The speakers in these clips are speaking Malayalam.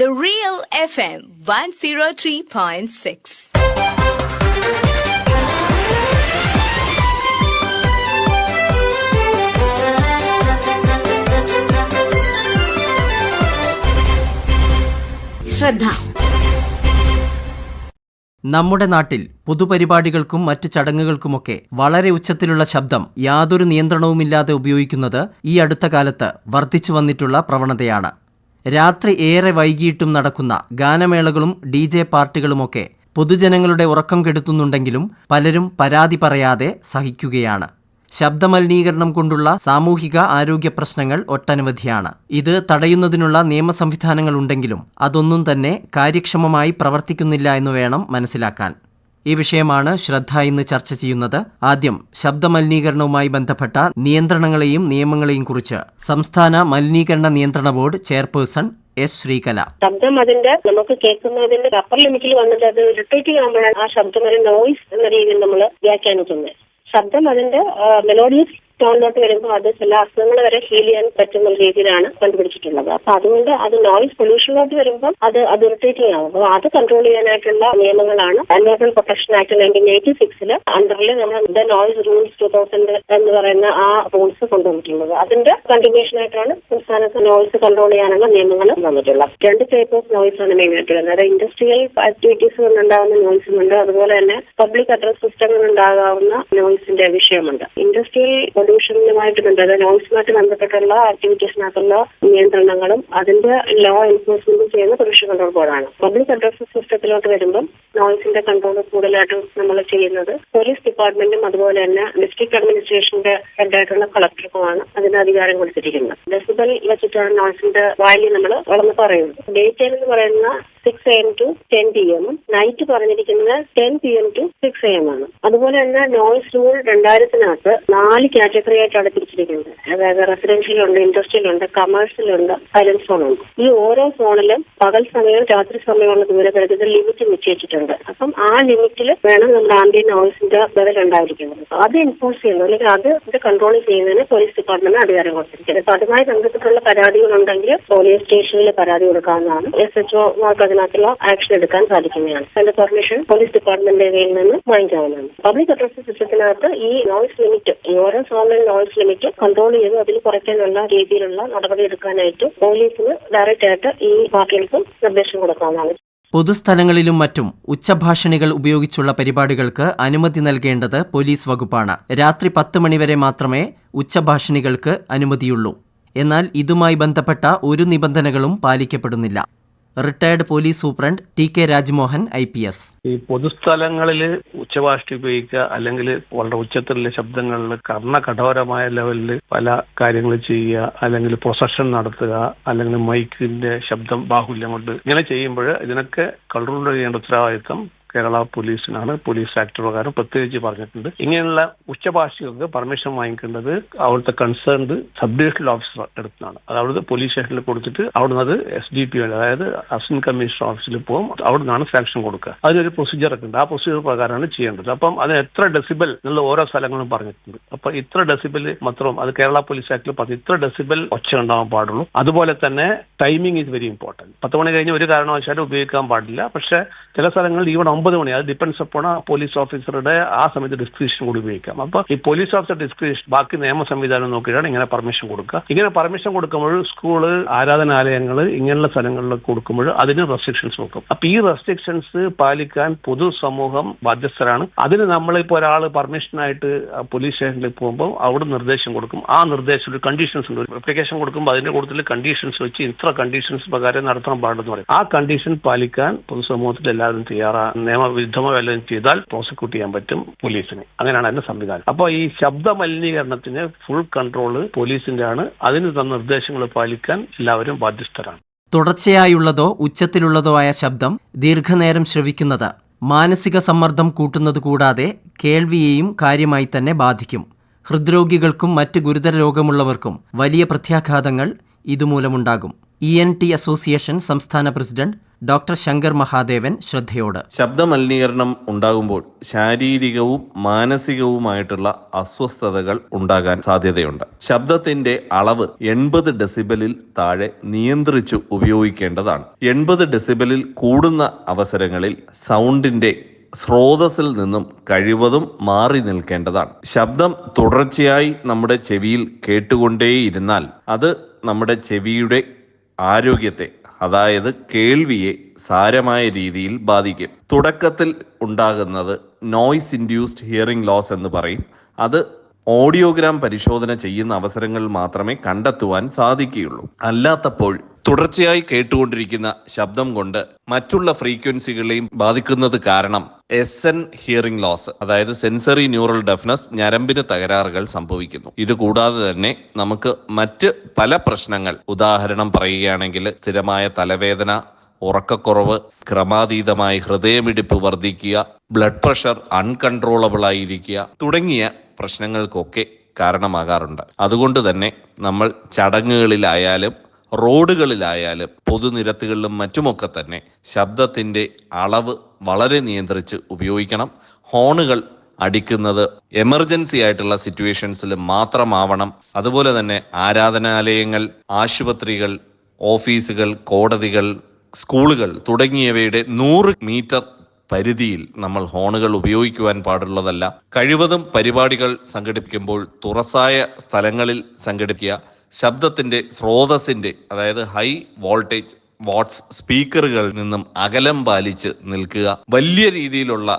The Real FM 103.6. ശ്രദ്ധ നമ്മുടെ നാട്ടിൽ പൊതുപരിപാടികൾക്കും മറ്റ് ചടങ്ങുകൾക്കുമൊക്കെ വളരെ ഉച്ചത്തിലുള്ള ശബ്ദം യാതൊരു നിയന്ത്രണവുമില്ലാതെ ഉപയോഗിക്കുന്നത് ഈ അടുത്ത കാലത്ത് വർദ്ധിച്ചു വന്നിട്ടുള്ള പ്രവണതയാണ് രാത്രി ഏറെ വൈകിയിട്ടും നടക്കുന്ന ഗാനമേളകളും ഡി ജെ പാർട്ടികളുമൊക്കെ പൊതുജനങ്ങളുടെ ഉറക്കം കെടുത്തുന്നുണ്ടെങ്കിലും പലരും പരാതി പറയാതെ സഹിക്കുകയാണ്. ശബ്ദമലിനീകരണം കൊണ്ടുള്ള സാമൂഹിക ആരോഗ്യ പ്രശ്നങ്ങൾ ഒട്ടനവധിയാണ്. ഇത് തടയുന്നതിനുള്ള നിയമ സംവിധാനങ്ങളുണ്ടെങ്കിലും അതൊന്നും തന്നെ കാര്യക്ഷമമായി പ്രവർത്തിക്കുന്നില്ല എന്ന് വേണം മനസ്സിലാക്കാൻ. ഈ വിഷയമാണ് ശ്രദ്ധ ഇന്ന് ചർച്ച ചെയ്യുന്നത്. ആദ്യം ശബ്ദ ശബ്ദമലിനീകരണവുമായി ബന്ധപ്പെട്ട നിയന്ത്രണങ്ങളെയും നിയമങ്ങളെയും കുറിച്ച് സംസ്ഥാന മലിനീകരണ നിയന്ത്രണ ബോർഡ് ചെയർപേഴ്സൺ എസ് ശ്രീകല. ശബ്ദം അതിന്റെ നമുക്ക് കേൾക്കുന്നതിന്റെ അപ്പർ ലിമിറ്റിൽ വന്നിട്ട് അത് ഇറിറ്റേറ്റിംഗ് ആകുമ്പോഴാണ് ആ ശബ്ദം ഒരു നോയിസ് എന്ന രീതിയിൽ നമ്മൾ വ്യാഖ്യാനിക്കുന്നത്. ശബ്ദം അതിന്റെ മെലോഡിയസ് ടോണിലോട്ട് വരുമ്പോൾ അത് ചില അസുഖങ്ങൾ വരെ ഹീൽ ചെയ്യാൻ പറ്റുന്ന രീതിയിലാണ് കണ്ടുപിടിച്ചിട്ടുള്ളത്. അപ്പൊ അതുകൊണ്ട് അത് നോയിസ് പൊല്യൂഷനിലോട്ട് വരുമ്പോൾ അത് അത് ഇറിറ്റേറ്റിംഗ് ആകും അപ്പോൾ അത് കൺട്രോൾ ചെയ്യാനായിട്ടുള്ള നിയമങ്ങളാണ്. Environment protection act nineteen eighty സിക്സിൽ അണ്ടറിൽ നമ്മൾ the noise rules two thousand എന്ന് പറയുന്ന ആ റൂൾസ് കൊണ്ടുവന്നിട്ടുള്ളത്. അതിന്റെ കണ്ടിന്യൂഷൻ ആയിട്ടാണ് സംസ്ഥാനത്ത് നോയിസ് കൺട്രോൾ ചെയ്യാനുള്ള നിയമങ്ങൾ വന്നിട്ടുള്ളത്. രണ്ട് ടൈപ്പ് ഓഫ് നോയിസ് ആണ് മെയിൻ ആയിട്ടുള്ളത്. അതായത് ഇൻഡസ്ട്രിയൽ ആക്ടിവിറ്റീസ് കൊണ്ടുണ്ടാകുന്ന നോയിസും ഉണ്ട്. അതുപോലെ തന്നെ പബ്ലിക് അഡ്രസ് സിസ്റ്റങ്ങൾ ഉണ്ടാകാവുന്ന നോയിസിന്റെ വിഷയമുണ്ട്. ഇൻഡസ്ട്രിയൽ പൊല്യൂഷനുമായിട്ട് ബന്ധപ്പെട്ട നോയിസുമായിട്ട് ബന്ധപ്പെട്ടുള്ള ആക്ടിവിറ്റീസിനകത്തുള്ള നിയന്ത്രണങ്ങളും അതിന്റെ ലോ എൻഫോഴ്സ്മെന്റ് ചെയ്യുന്ന പൊല്യൂഷൻ കൺട്രോൾ ബോർഡാണ് പബ്ലിക് അഡ്രസ് സിസ്റ്റത്തിലോട്ട് വരുമ്പം നോയിസിന്റെ കൺട്രോൾ കൂടുതലായിട്ടും നമ്മൾ ചെയ്യുന്നത് പോലീസ് ഡിപ്പാർട്ട്മെന്റും അതുപോലെ തന്നെ ഡിസ്ട്രിക്ട് അഡ്മിനിസ്ട്രേഷന്റെ ഹെഡായിട്ടുള്ള കളക്ടർക്കുമാണ് അതിന് അധികാരം കൊടുത്തിരിക്കുന്നത്. ഡെസിബൽ വെച്ചിട്ടാണ് നോയിസിന്റെ വാല്യൂ നമ്മൾ വളർന്ന് പറയുന്നത്. ഡേ ടൈം എന്ന് പറയുന്ന six A M to ten P എമ്മും നൈറ്റ് പറഞ്ഞിരിക്കുന്നത് ten P M to six A M ആണ്. അതുപോലെ തന്നെ നോയിസ് റൂൾ രണ്ടായിരത്തിനകത്ത് നാല് കാറ്റഗറി ആയിട്ടാണ് തിരിച്ചിരിക്കുന്നത്. അതായത് റെസിഡൻഷ്യലുണ്ട് ഇൻഡസ്ട്രിയലുണ്ട് കമേഴ്സ്യലുണ്ട് സൈലൻസ് ഫോണുണ്ട് ഈ ഓരോ ഫോണിലും പകൽ സമയവും രാത്രി സമയമുള്ള ദൂരപരിധികൾ ലിമിറ്റ് നിശ്ചയിച്ചിട്ടുണ്ട്. അപ്പം ആ ലിമിറ്റിൽ വേണം നമ്മുടെ ആംബിയൻ നോയിസിന്റെ ലെവൽ ഉണ്ടായിരിക്കുന്നത്. അത് എൻഫോഴ്സ് ചെയ്യുന്നു. അല്ലെങ്കിൽ അത് ഇത് കൺട്രോൾ ചെയ്യുന്നതിന് പോലീസ് ഡിപ്പാർട്ട്മെന്റ് അധികാരം കൊടുത്തിരിക്കുന്നത്. അപ്പൊ അതുമായി ബന്ധപ്പെട്ടുള്ള പരാതികളുണ്ടെങ്കിൽ പോലീസ് സ്റ്റേഷനിൽ പരാതി കൊടുക്കാവുന്നതാണ്. എസ് എച്ച് ഒമാർക്ക് അതിനകത്തുള്ള ആക്ഷൻ എടുക്കാൻ സാധിക്കുന്നതാണ്. അതിന്റെ പെർമിഷൻ പോലീസ് ഡിപ്പാർട്ട്മെന്റിന്റെ കയ്യിൽ നിന്ന് വാങ്ങിക്കാവുന്നതാണ്. പബ്ലിക് അഡ്രസ് സിസ്റ്റത്തിനകത്ത് ഈ നോയിസ് ലിമിറ്റ് ഓരോ ഓരോ സോണിലും നോയ്സ് ലിമിറ്റ് കൺട്രോൾ ചെയ്ത് അതിൽ കുറയ്ക്കാനുള്ള രീതിയിലുള്ള നടപടി എടുക്കാനായിട്ട് പോലീസിന് ഡയറക്റ്റ് ആയിട്ട് ഈ പാർട്ടികൾക്ക് നിർദ്ദേശം കൊടുക്കാവുന്നതാണ്. പൊതുസ്ഥലങ്ങളിലും മറ്റും ഉച്ചഭാഷണികൾ ഉപയോഗിച്ചുള്ള പരിപാടികൾക്ക് അനുമതി നൽകേണ്ടത് പോലീസ് വകുപ്പാണ്. രാത്രി പത്ത് മണിവരെ മാത്രമേ ഉച്ചഭാഷണികൾക്ക് അനുമതിയുള്ളൂ. എന്നാൽ ഇതുമായി ബന്ധപ്പെട്ട ഒരു നിബന്ധനകളും പാലിക്കപ്പെടുന്നില്ല. Retired police superintendent T K Rajmohan I P S. ഈ പൊതുസ്ഥലങ്ങളിൽ ഉച്ചഭാഷ ഉപയോഗിക്കുക അല്ലെങ്കിൽ വളരെ ഉച്ചത്തിലുള്ള ശബ്ദങ്ങളിൽ കർണകഠോരമായ ലെവലിൽ പല കാര്യങ്ങൾ ചെയ്യുക അല്ലെങ്കിൽ പ്രൊസഷൻ നടത്തുക അല്ലെങ്കിൽ മൈക്കിന്റെ ശബ്ദം ബാഹുല്യം കൊണ്ട് ഇങ്ങനെ ചെയ്യുമ്പോൾ ഇതിനൊക്കെ കൺട്രോൾ ചെയ്യേണ്ട ഉത്തരവാദിത്തം കേരള പോലീസിനാണ് പോലീസ് ആക്ട് പ്രകാരം പ്രത്യേകിച്ച് പറഞ്ഞിട്ടുണ്ട്. ഇങ്ങനെയുള്ള ഉച്ചഭാഷകൾക്ക് പെർമിഷൻ വാങ്ങിക്കേണ്ടത് അവിടുത്തെ കൺസേൺഡ് സബ് ഡിവിഷണൽ ഓഫീസർ അടുത്താണ്. അത് അവിടുത്തെ പോലീസ് സ്റ്റേഷനിൽ കൊടുത്തിട്ട് അവിടുന്ന് അത് എസ് ഡി പി അതായത് അസിസ്റ്റന്റ് കമ്മീഷണർ ഓഫീസിൽ പോകും. അവിടെ നിന്നാണ് സാങ്ഷൻ കൊടുക്കുക. അതിനൊരു പ്രൊസീജിയർ ഒക്കെ ഉണ്ട്. ആ പ്രൊസീജിയർ പ്രകാരമാണ് ചെയ്യേണ്ടത്. അപ്പം അതിന് എത്ര ഡെസിബൽ എന്നുള്ള ഓരോ സ്ഥലങ്ങളും പറഞ്ഞിട്ടുണ്ട്. അപ്പൊ ഇത്ര ഡെസിബൽ മാത്രം അത് കേരള പോലീസ് ആക്ടിൽ പറഞ്ഞു ഇത്ര ഡെസിബൽ ഒച്ച ഉണ്ടാവാൻ പാടുള്ളൂ. അതുപോലെ തന്നെ ടൈമിംഗ് ഈസ് വെരി ഇമ്പോർട്ടന്റ് പത്ത് മണി കഴിഞ്ഞ് ഒരു കാരണവശാലും ഉപയോഗിക്കാൻ പാടില്ല. പക്ഷെ ചില സ്ഥലങ്ങളിൽ ഇവിടെ ഒമ്പത് മണി. അത് ഡിപ്പെൻസ് അപ്പോൾ ആ പോലീസ് ഓഫീസറുടെ ആ സമയത്ത് ഡിസ്ക്രിപ്ഷൻ കൂടി ഉപയോഗിക്കാം. അപ്പൊ ഈ പോലീസ് ഓഫീസർ ഡിസ്ക്രിപ്ഷൻ ബാക്കി നിയമ സംവിധാനം നോക്കിയിട്ടാണ് ഇങ്ങനെ പെർമിഷൻ കൊടുക്കുക. ഇങ്ങനെ പെർമിഷൻ കൊടുക്കുമ്പോൾ സ്കൂൾ ആരാധനാലയങ്ങൾ ഇങ്ങനെയുള്ള സ്ഥലങ്ങളിൽ കൊടുക്കുമ്പോൾ അതിന് റെസ്ട്രിക്ഷൻസ് നോക്കും അപ്പൊ ഈ റെസ്ട്രിക്ഷൻസ് പാലിക്കാൻ പൊതുസമൂഹം ബാധ്യസ്ഥരാണ്. അതിന് നമ്മളിപ്പോൾ ഒരാൾ പെർമിഷനായിട്ട് പോലീസ് സ്റ്റേഷനിൽ പോകുമ്പോൾ അവിടെ നിർദ്ദേശം കൊടുക്കും. ആ നിർദ്ദേശം ഒരു കണ്ടീഷൻസ് ഉണ്ട്. അപ്ലിക്കേഷൻ കൊടുക്കുമ്പോൾ അതിന്റെ കൂടുതൽ കണ്ടീഷൻസ് വെച്ച് ഇത്ര കണ്ടീഷൻസ് പ്രകാരം നടത്താൻ പാടുന്നു പറയും. ആ കണ്ടീഷൻ പാലിക്കാൻ പൊതുസമൂഹത്തിൽ എല്ലാവരും തയ്യാറാണ്. നിയമവിരുദ്ധമോ വല്ലതും ചെയ്താൽ പ്രോസിക്യൂട്ട് ചെയ്യാൻ പറ്റും പോലീസിന് അങ്ങനെയാണ് അതിന്റെ സംവിധാനം. അപ്പോൾ ഈ ശബ്ദ മലിനീകരണത്തിന് ഫുൾ കൺട്രോൾ പോലീസിന്റെ ആണ് അതിന് തന്ന നിർദ്ദേശങ്ങൾ പാലിക്കാൻ എല്ലാവരും ബാധ്യസ്ഥരാണ്. തുടർച്ചയായുള്ളതോ ഉച്ചത്തിലുള്ളതോ ആയ ശബ്ദം ദീർഘനേരം ശ്രവിക്കുന്നത് മാനസിക സമ്മർദ്ദം കൂട്ടുന്നത് കൂടാതെ കേൾവിയെയും കാര്യമായി തന്നെ ബാധിക്കും. ഹൃദ്രോഗികൾക്കും മറ്റ് ഗുരുതര രോഗമുള്ളവർക്കും വലിയ പ്രത്യാഘാതങ്ങൾ ഇതുമൂലമുണ്ടാകും. ഇ എൻ ടി അസോസിയേഷൻ സംസ്ഥാന പ്രസിഡന്റ് ഡോക്ടർ ശങ്കർ മഹാദേവൻ ശ്രദ്ധയോട്. ശബ്ദമലിനീകരണം ഉണ്ടാകുമ്പോൾ ശാരീരികവും മാനസികവുമായിട്ടുള്ള അസ്വസ്ഥതകൾ ഉണ്ടാകാൻ സാധ്യതയുണ്ട്. ശബ്ദത്തിന്റെ അളവ് എൺപത് ഡെസിബലിൽ താഴെ നിയന്ത്രിച്ചു ഉപയോഗിക്കേണ്ടതാണ്. എൺപത് ഡെസിബലിൽ കൂടുന്ന അവസരങ്ങളിൽ സൗണ്ടിന്റെ സ്രോതസ്സിൽ നിന്നും കഴിവതും മാറി നിൽക്കേണ്ടതാണ്. ശബ്ദം തുടർച്ചയായി നമ്മുടെ ചെവിയിൽ കേട്ടുകൊണ്ടേയിരുന്നാൽ അത് നമ്മുടെ ചെവിയുടെ ആരോഗ്യത്തെ അതായത് കേൾവിയെ സാരമായ രീതിയിൽ ബാധിക്കും. തുടക്കത്തിൽ ഉണ്ടാകുന്നത് നോയ്സ് ഇൻഡ്യൂസ്ഡ് ഹിയറിംഗ് ലോസ് എന്ന് പറയും. അത് ഓഡിയോഗ്രാം പരിശോധന ചെയ്യുന്ന അവസരങ്ങളിൽ മാത്രമേ കണ്ടെത്തുവാൻ സാധിക്കുകയുള്ളൂ. അല്ലാത്തപ്പോൾ തുടർച്ചയായി കേട്ടുകൊണ്ടിരിക്കുന്ന ശബ്ദം കൊണ്ട് മറ്റുള്ള ഫ്രീക്വൻസികളെയും ബാധിക്കുന്നത് കാരണം എസ് എൻ ഹിയറിംഗ് ലോസ് അതായത് സെൻസറി ന്യൂറൽ ഡെഫ്നസ് ഞരമ്പിന് തകരാറുകൾ സംഭവിക്കുന്നു. ഇത് കൂടാതെ തന്നെ നമുക്ക് മറ്റ് പല പ്രശ്നങ്ങൾ ഉദാഹരണം പറയുകയാണെങ്കിൽ സ്ഥിരമായ തലവേദന ഉറക്കക്കുറവ് ക്രമാതീതമായി ഹൃദയമിടിപ്പ് വർദ്ധിക്കുക ബ്ലഡ് പ്രഷർ അൺകൺട്രോളബിൾ ആയിരിക്കുക തുടങ്ങിയ പ്രശ്നങ്ങൾക്കൊക്കെ കാരണമാകാറുണ്ട്. അതുകൊണ്ട് തന്നെ നമ്മൾ ചടങ്ങുകളിലായാലും റോഡുകളിലായാലും പൊതുനിരത്തുകളിലും മറ്റുമൊക്കെ തന്നെ ശബ്ദത്തിന്റെ അളവ് വളരെ നിയന്ത്രിച്ച് ഉപയോഗിക്കണം. ഹോണുകൾ അടിക്കുന്നത് എമർജൻസി ആയിട്ടുള്ള സിറ്റുവേഷൻസിൽ മാത്രമാവണം. അതുപോലെ തന്നെ ആരാധനാലയങ്ങൾ ആശുപത്രികൾ ഓഫീസുകൾ കോടതികൾ സ്കൂളുകൾ തുടങ്ങിയവയുടെ നൂറ് മീറ്റർ പരിധിയിൽ നമ്മൾ ഹോണുകൾ ഉപയോഗിക്കുവാൻ പാടുള്ളതല്ല. കഴിവതും പരിപാടികൾ സംഘടിപ്പിക്കുമ്പോൾ തുറസായ സ്ഥലങ്ങളിൽ സംഘടിപ്പിക്കുക. ശബ്ദത്തിന്റെ സ്രോതസ്സിന്റെ അതായത് ഹൈ വോൾട്ടേജ് വാട്ട്സ് സ്പീക്കറുകളിൽ നിന്നും അകലം പാലിച്ച് നിൽക്കുക. വലിയ രീതിയിലുള്ള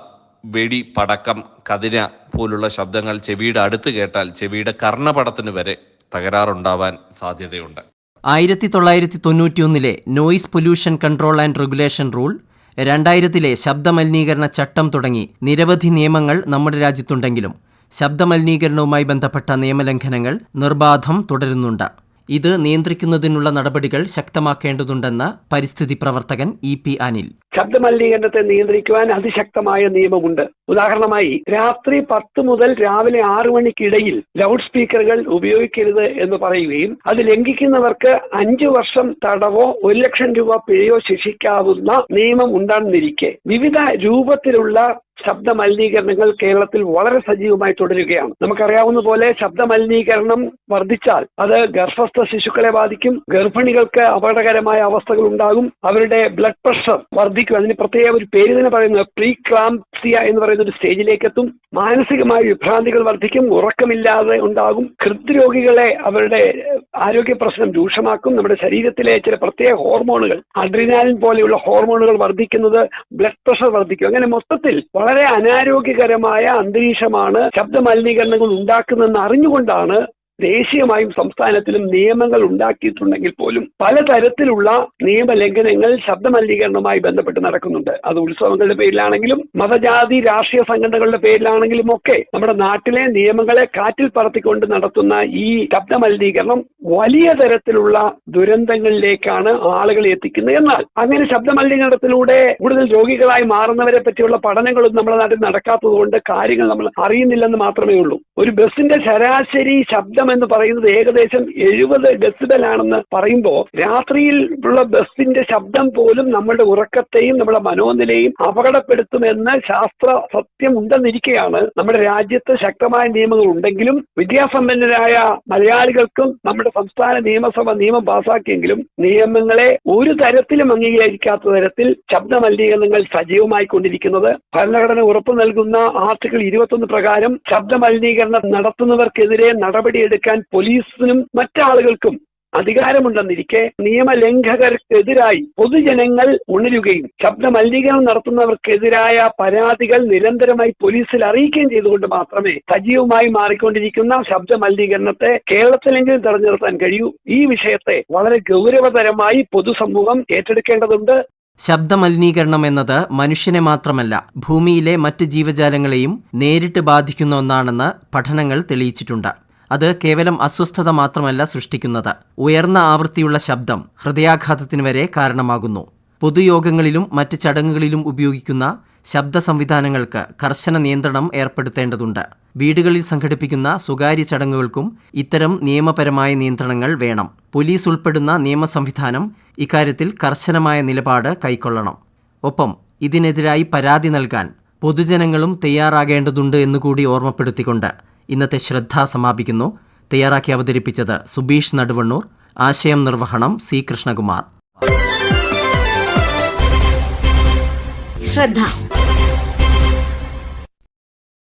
വെടി പടക്കം കതിര പോലുള്ള ശബ്ദങ്ങൾ ചെവിയുടെ അടുത്ത് കേട്ടാൽ ചെവിയുടെ കർണപടത്തിന് വരെ തകരാറുണ്ടാവാൻ സാധ്യതയുണ്ട്. ആയിരത്തി തൊള്ളായിരത്തി തൊണ്ണൂറ്റിയൊന്നിലെ noise pollution control and regulation rule രണ്ടായിരത്തിലെ ശബ്ദമലിനീകരണ ചട്ടം തുടങ്ങി നിരവധി നിയമങ്ങൾ നമ്മുടെ രാജ്യത്തുണ്ടെങ്കിലും ശബ്ദമലിനീകരണവുമായി ബന്ധപ്പെട്ട നിയമലംഘനങ്ങൾ നിർബാധം തുടരുന്നുണ്ട്. ഇത് നിയന്ത്രിക്കുന്നതിനുള്ള നടപടികൾ ശക്തമാക്കേണ്ടതുണ്ടെന്ന് പരിസ്ഥിതി പ്രവർത്തകൻ ഇ പി അനിൽ. ശബ്ദമലിനീകരണത്തെ നിയന്ത്രിക്കുവാൻ അതിശക്തമായ നിയമമുണ്ട്. ഉദാഹരണമായി രാത്രി പത്ത് മുതൽ രാവിലെ ആറ് മണിക്കിടയിൽ ലൗഡ് സ്പീക്കറുകൾ ഉപയോഗിക്കരുത് എന്ന് പറയുകയും അത് ലംഘിക്കുന്നവർക്ക് അഞ്ചു വർഷം തടവോ ഒരു ലക്ഷം രൂപ പിഴയോ ശിക്ഷിക്കാവുന്ന നിയമം ഉണ്ടാകുന്നിരിക്കെ വിവിധ രൂപത്തിലുള്ള ശബ്ദ മലിനീകരണങ്ങൾ കേരളത്തിൽ വളരെ സജീവമായി തുടരുകയാണ്. നമുക്കറിയാവുന്ന പോലെ ശബ്ദ മലിനീകരണം വർദ്ധിച്ചാൽ അത് ഗർഭസ്ഥ ശിശുക്കളെ ബാധിക്കും ഗർഭിണികൾക്ക് അപകടകരമായ അവസ്ഥകൾ ഉണ്ടാകും അവരുടെ ബ്ലഡ് പ്രഷർ വർദ്ധിക്കും. അതിന് പ്രത്യേക ഒരു പേര് തന്നെ പറയുന്നത് പ്രീ ക്ലാംസിയ എന്ന് പറയുന്ന ഒരു സ്റ്റേജിലേക്ക് എത്തും മാനസികമായ വിഭ്രാന്തികൾ വർദ്ധിക്കും ഉറക്കമില്ലാതെ ഉണ്ടാകും. ഹൃദ്രോഗികളെ അവരുടെ ആരോഗ്യ പ്രശ്നം രൂക്ഷമാക്കും. നമ്മുടെ ശരീരത്തിലെ ചില പ്രത്യേക ഹോർമോണുകൾ അഡ്രിനാലിൻ പോലെയുള്ള ഹോർമോണുകൾ വർദ്ധിക്കുന്നത് ബ്ലഡ് പ്രഷർ വർദ്ധിക്കും. അങ്ങനെ മൊത്തത്തിൽ വളരെ അനാരോഗ്യകരമായ അന്തരീക്ഷമാണ് ശബ്ദ മലിനീകരണങ്ങൾ ഉണ്ടാക്കുന്നതെന്ന് അറിഞ്ഞുകൊണ്ടാണ് ദേശീയമായും സംസ്ഥാനത്തിലും നിയമങ്ങൾ ഉണ്ടാക്കിയിട്ടുണ്ടെങ്കിൽ പോലും പലതരത്തിലുള്ള നിയമലംഘനങ്ങൾ ശബ്ദമലിനീകരണവുമായി ബന്ധപ്പെട്ട് നടക്കുന്നുണ്ട്. അത് ഉത്സവങ്ങളുടെ പേരിലാണെങ്കിലും മതജാതി രാഷ്ട്രീയ സംഘടനകളുടെ പേരിലാണെങ്കിലും ഒക്കെ നമ്മുടെ നാട്ടിലെ നിയമങ്ങളെ കാറ്റിൽ പറത്തിക്കൊണ്ട് നടത്തുന്ന ഈ ശബ്ദമലിനീകരണം വലിയ തരത്തിലുള്ള ദുരന്തങ്ങളിലേക്കാണ് ആളുകളെ എത്തിക്കുന്നത്. എന്നാൽ അങ്ങനെ ശബ്ദമലിനീകരണത്തിലൂടെ കൂടുതൽ രോഗികളായി മാറുന്നവരെ പറ്റിയുള്ള പഠനങ്ങളും നമ്മുടെ നാട്ടിൽ നടക്കാത്തത് കൊണ്ട് കാര്യങ്ങൾ നമ്മൾ അറിയുന്നില്ലെന്ന് മാത്രമേ ഉള്ളൂ. ഒരു ബസ്സിന്റെ ശരാശരി ശബ്ദം എന്ന് പറയുന്നത് ഏകദേശം എഴുപത് ഡെസിബലാണെന്ന് പറയുമ്പോൾ രാത്രിയിൽ ഉള്ള ബസ്സിന്റെ ശബ്ദം പോലും നമ്മളുടെ ഉറക്കത്തെയും നമ്മുടെ മനോനിലയും അപകടപ്പെടുത്തുമെന്ന് ശാസ്ത്ര സത്യം ഉണ്ടെന്നിരിക്കെയാണ് നമ്മുടെ രാജ്യത്ത് ശക്തമായ നിയമങ്ങൾ ഉണ്ടെങ്കിലും വിദ്യാസമ്പന്നരായ മലയാളികൾക്കും നമ്മുടെ സംസ്ഥാന നിയമസഭ നിയമം പാസാക്കിയെങ്കിലും നിയമങ്ങളെ ഒരു തരത്തിലും അംഗീകരിക്കാത്ത തരത്തിൽ ശബ്ദ മലിനീകരണങ്ങൾ സജീവമായി കൊണ്ടിരിക്കുന്നത്. ഭരണഘടന ഉറപ്പു നൽകുന്ന ആർട്ടിക്കിൾ ഇരുപത്തൊന്ന് പ്രകാരം ശബ്ദ മലിനീകരണം നടത്തുന്നവർക്കെതിരെ നടപടിയെടുക്കാൻ പോലീസിനും മറ്റാളുകൾക്കും അധികാരമുണ്ടെന്നിരിക്കെ നിയമലംഘകർക്കെതിരായി പൊതുജനങ്ങൾ ഉണരുകയും ശബ്ദ മലിനീകരണം നടത്തുന്നവർക്കെതിരായ പരാതികൾ നിരന്തരമായി പോലീസിൽ അറിയിക്കുകയും ചെയ്തുകൊണ്ട് മാത്രമേ സജീവമായി മാറിക്കൊണ്ടിരിക്കുന്ന ശബ്ദ മലിനീകരണത്തെ കേരളത്തിലെങ്കിലും തെരഞ്ഞെടുക്കാൻ കഴിയൂ. ഈ വിഷയത്തെ വളരെ ഗൗരവതരമായി പൊതുസമൂഹം ഏറ്റെടുക്കേണ്ടതുണ്ട്. ശബ്ദമലിനീകരണം എന്നത് മനുഷ്യനെ മാത്രമല്ല ഭൂമിയിലെ മറ്റ് ജീവജാലങ്ങളെയും നേരിട്ട് ബാധിക്കുന്ന ഒന്നാണെന്ന് പഠനങ്ങൾ തെളിയിച്ചിട്ടുണ്ട്. അത് കേവലം അസ്വസ്ഥത മാത്രമല്ല സൃഷ്ടിക്കുന്നത്. ഉയർന്ന ആവൃത്തിയുള്ള ശബ്ദം ഹൃദയാഘാതത്തിന് വരെ കാരണമാകുന്നു. പൊതുയോഗങ്ങളിലും മറ്റ് ചടങ്ങുകളിലും ഉപയോഗിക്കുന്ന ശബ്ദ സംവിധാനങ്ങൾക്ക് കർശന നിയന്ത്രണം ഏർപ്പെടുത്തേണ്ടതുണ്ട്. വീടുകളിൽ സംഘടിപ്പിക്കുന്ന സ്വകാര്യ ചടങ്ങുകൾക്കും ഇത്തരം നിയമപരമായ നിയന്ത്രണങ്ങൾ വേണം. പോലീസ് ഉൾപ്പെടുന്ന നിയമ സംവിധാനം ഇക്കാര്യത്തിൽ കർശനമായ നിലപാട് കൈക്കൊള്ളണം. ഒപ്പം ഇതിനെതിരായി പരാതി നൽകാൻ പൊതുജനങ്ങളും തയ്യാറാകേണ്ടതുണ്ട് എന്നുകൂടി ഓർമ്മപ്പെടുത്തിക്കൊണ്ട് ഇന്നത്തെ ശ്രദ്ധ സമാപിക്കുന്നു. തയ്യാറാക്കി അവതരിപ്പിച്ചത് സുബീഷ് നടുവണ്ണൂർ ആശയം നിർവഹണം സി കൃഷ്ണകുമാർ. ശ്രദ്ധ.